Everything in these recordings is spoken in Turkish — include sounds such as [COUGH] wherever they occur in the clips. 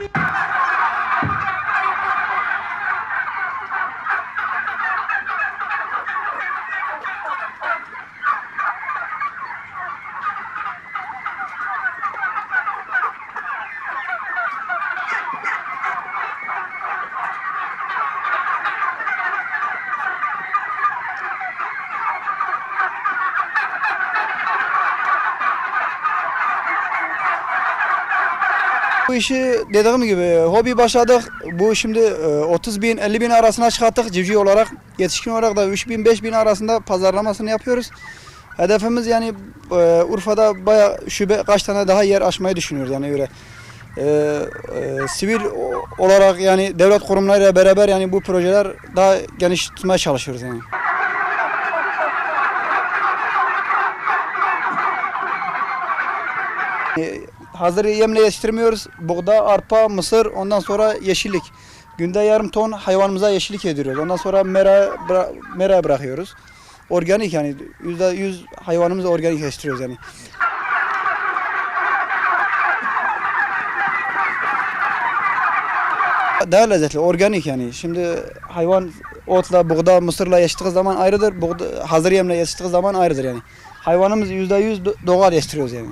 Yeah. [LAUGHS] Bu işi dediğim gibi hobi başladık. Bu şimdi e, 30 bin 50 bin arasına çıkarttık civciv olarak. Yetişkin olarak da 3 bin 5 bin arasında pazarlamasını yapıyoruz. Hedefimiz yani e, Urfa'da baya şube kaç tane daha yer açmayı düşünüyoruz yani öyle. E, e, sivil olarak yani devlet kurumlarıyla beraber yani bu projeler daha geniş tutmaya çalışıyoruz yani. Hazır yemle yetiştirmiyoruz. Buğda, arpa, mısır, ondan sonra yeşillik. Günde yarım ton hayvanımıza yeşillik yediriyoruz. Ondan sonra mera, bıra- mera bırakıyoruz. Organik yani yüzde yüz hayvanımızı organik yetiştiriyoruz yani. Daha lezzetli, organik yani. Şimdi hayvan otla, buğda, mısırla yetiştiği zaman ayrıdır. Buğda, hazır yemle yetiştiği zaman ayrıdır yani. Hayvanımız yüzde yüz do- doğal yetiştiriyoruz yani.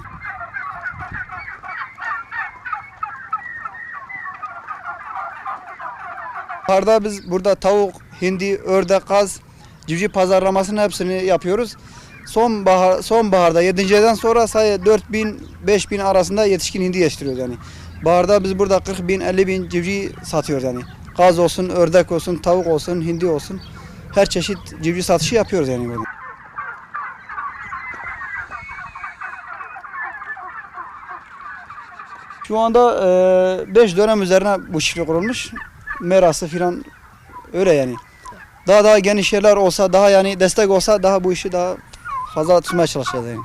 Baharda biz burada tavuk, hindi, ördek, kaz, civciv pazarlamasının hepsini yapıyoruz. Son bahar, son baharda 7. aydan sonra sayı 4000 5000 arasında yetişkin hindi yetiştiriyoruz yani. Baharda biz burada 40 bin 50 bin civciv satıyoruz yani. Kaz olsun, ördek olsun, tavuk olsun, hindi olsun. Her çeşit civciv satışı yapıyoruz yani burada. Şu anda 5 dönem üzerine bu çiftlik kurulmuş. Merası filan öyle yani. Daha daha geniş yerler olsa, daha yani destek olsa daha bu işi daha fazla tutmaya çalışacağız yani.